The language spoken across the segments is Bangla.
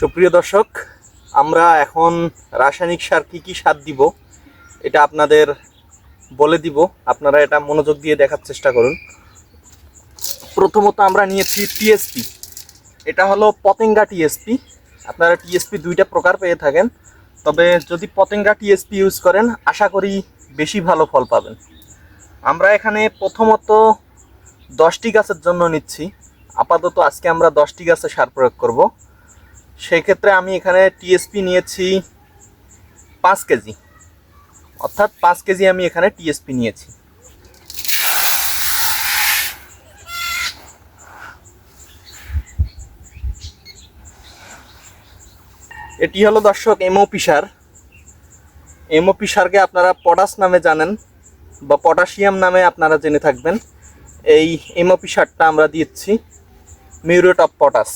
সুপ্রিয় দর্শক, আমরা এখন রাসায়নিক সার কি কি সার দিব, এটা আপনাদের বলে দিব। আপনারা এটা মনোযোগ দিয়ে দেখার চেষ্টা করুন। প্রথমত আমরা নিয়েছি টিএসপি এটা হলো পতেঙ্গা টিএসপি আপনারা টিএসপি দুইটা প্রকার পেয়ে থাকেন। তবে যদি পতেঙ্গা টিএসপি ইউজ করেন, আশা করি বেশি ভালো ফল পাবেন। আমরা এখানে প্রথমত দশটি গাছের জন্য নিচ্ছি। আপাতত আজকে আমরা দশটি গাছে সার প্রয়োগ করব। সেই ক্ষেত্রে আমি এখানে টিএসপি নিয়েছি পাঁচ কেজি। অর্থাৎ পাঁচ কেজি আমি এখানে টিএসপি নিয়েছি। এটি হলো দর্শক এমও পিসার এমও পিসারকে আপনারা পটাশ নামে জানেন বা পটাশিয়াম নামে আপনারা জেনে থাকবেন। এই এমও পিসারটা আমরা দিচ্ছি মিউরেট অফ পটাশ।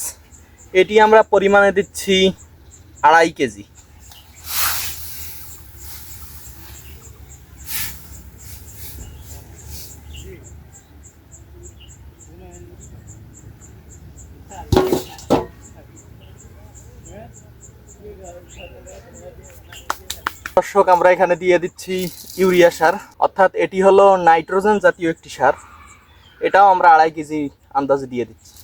এটি আমরা পরিমাণে দিচ্ছি আড়াই কেজি। দর্শক, আমরা এখানে দিয়ে দিচ্ছি ইউরিয়া সার। অর্থাৎ এটি হলো নাইট্রোজেন জাতীয় একটি সার। এটাও আমরা আড়াই কেজি আন্দাজে দিয়ে দিচ্ছি।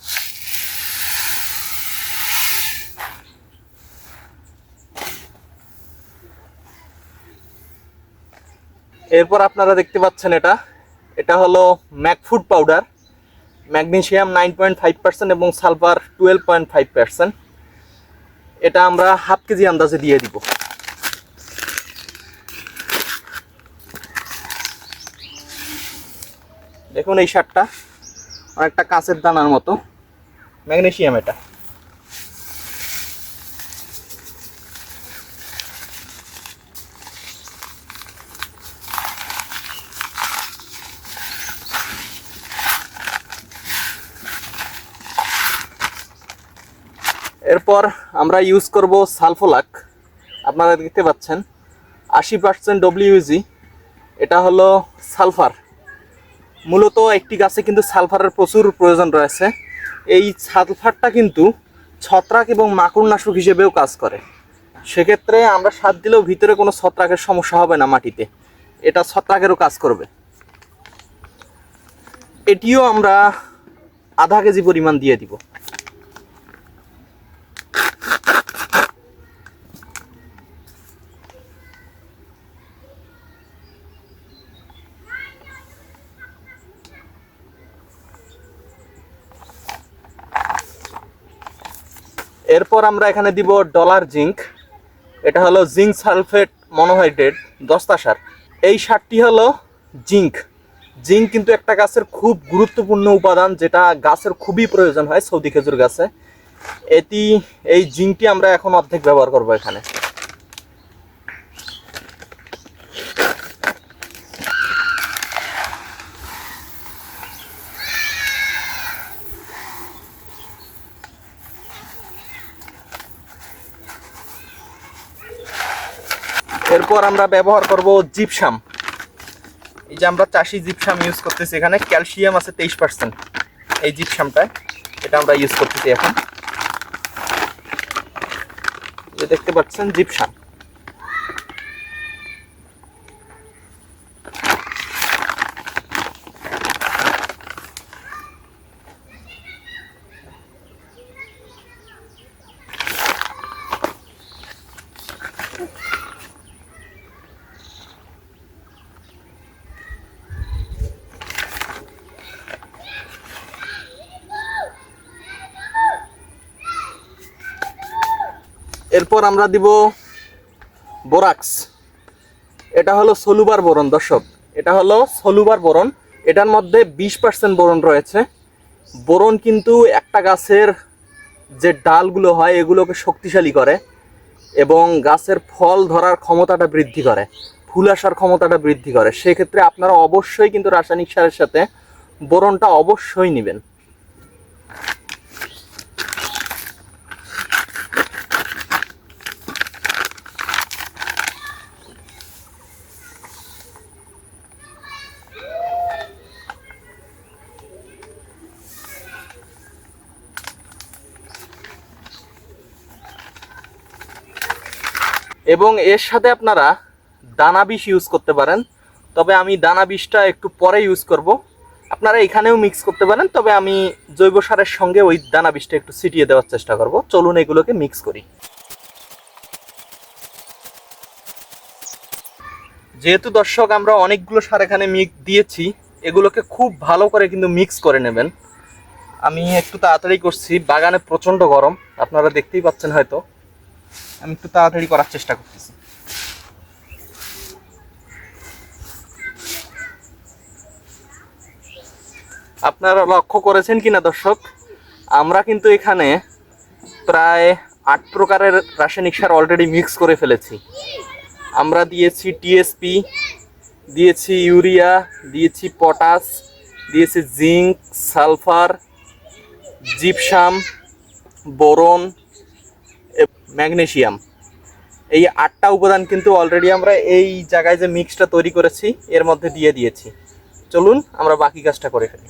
এরপর আপনারা দেখতে পাচ্ছেন এটা। এটা হলো Macfood powder. Magnesium nine point five percent এবং sulphur twelve point five percent. এটা আমরা হাফ কেজি আন্দাজে দিয়ে দিব। দেখুন এই সারটা। অনেকটা কাঁচের দানার মতো। ম্যাগনেসিয়াম এটা। এরপর আমরা ইউজ করব সালফোলাক। আপনারা দেখতে পাচ্ছেন, আশি পার্সেন্ট ডব্লিউজি এটা হলো সালফার। মূলত একটি গাছে কিন্তু সালফারের প্রচুর প্রয়োজন রয়েছে। এই সালফারটা কিন্তু ছত্রাক এবং মাকড়নাশক হিসেবেও কাজ করে। সেক্ষেত্রে আমরা সার দিলেও ভিতরে কোনো ছত্রাকের সমস্যা হবে না মাটিতে। এটা ছত্রাকেরও কাজ করবে। এটিও আমরা আধা কেজি পরিমাণ দিয়ে দিব। এরপর আমরা এখানে দিব ডলার জিঙ্ক। এটা হলো জিঙ্ক সালফেট মনোহাইড্রেট, দস্তা সার। এই সারটি হলো জিঙ্ক। জিঙ্ক কিন্তু একটা গাছের খুব গুরুত্বপূর্ণ উপাদান যেটা গাছের খুবই প্রয়োজন হয় সৌদি খেজুর গাছে। এটি, এই জিঙ্কটি আমরা এখন অর্ধেক ব্যবহার করব এখানে। এরপর আমরা ব্যবহার করব জিপসাম। এই যে আমরা চাষি জিপসাম ইউজ করতেছি এখানে, ক্যালসিয়াম আছে তেইশ পার্সেন্ট এই জিপসামটায় এটা আমরা ইউজ করতেছি এখন। দেখতে পাচ্ছেন জিপসাম। এরপর আমরা দিব বোরাক্স। এটা হলো সলুবার বোরন, দর্শক। এটা হলো সলুবার বোরন। এটার মধ্যে বিশ পার্সেন্ট বোরন রয়েছে। বোরন কিন্তু একটা গাছের যে ডালগুলো হয়, এগুলোকে শক্তিশালী করে এবং গাছের ফল ধরার ক্ষমতাটা বৃদ্ধি করে, ফুল আসার ক্ষমতাটা বৃদ্ধি করে। সেক্ষেত্রে আপনারা অবশ্যই কিন্তু রাসায়নিক সারের সাথে বোরনটা অবশ্যই নেবেন। এবং এর সাথে আপনারা দানা বিষ ইউজ করতে পারেন। তবে আমি দানা বিষটা একটু পরে ইউজ করব। আপনারা এখানেও মিক্স করতে পারেন, তবে আমি জৈব সারের সঙ্গে ওই দানা বিষটা একটু ছিটিয়ে দেওয়ার চেষ্টা করব। চলুন এগুলোকে মিক্স করি। যেহেতু দর্শক, আমরা অনেকগুলো সার এখানে মিক্স দিয়েছি, এগুলোকে খুব ভালো করে কিন্তু মিক্স করে নেবেন। আমি একটু তাড়াতাড়ি করছি, বাগানে প্রচণ্ড গরম, আপনারা দেখতেই পাচ্ছেন হয়তো। আমি একটু তাড়াতাড়ি করার চেষ্টা করতেছি। আপনারা লক্ষ্য করেছেন কিনা দর্শক? আমরা কিন্তু এখানে প্রায় আট প্রকারের রাসায়নিক সার অলরেডি মিক্স করে ফেলেছি। আমরা দিয়েছি টিএসপি দিয়েছি ইউরিয়া, দিয়েছি পটাশ, দিয়েছি zinc, sulphur, gypsum, boron magnesium এই আটটা উপাদান কিন্তু অলরেডি আমরা এই জায়গায় যে মিক্সটা তৈরি করেছি, এর মধ্যে দিয়ে দিয়েছি। চলুন আমরা বাকি কাজটা করে ফেলি।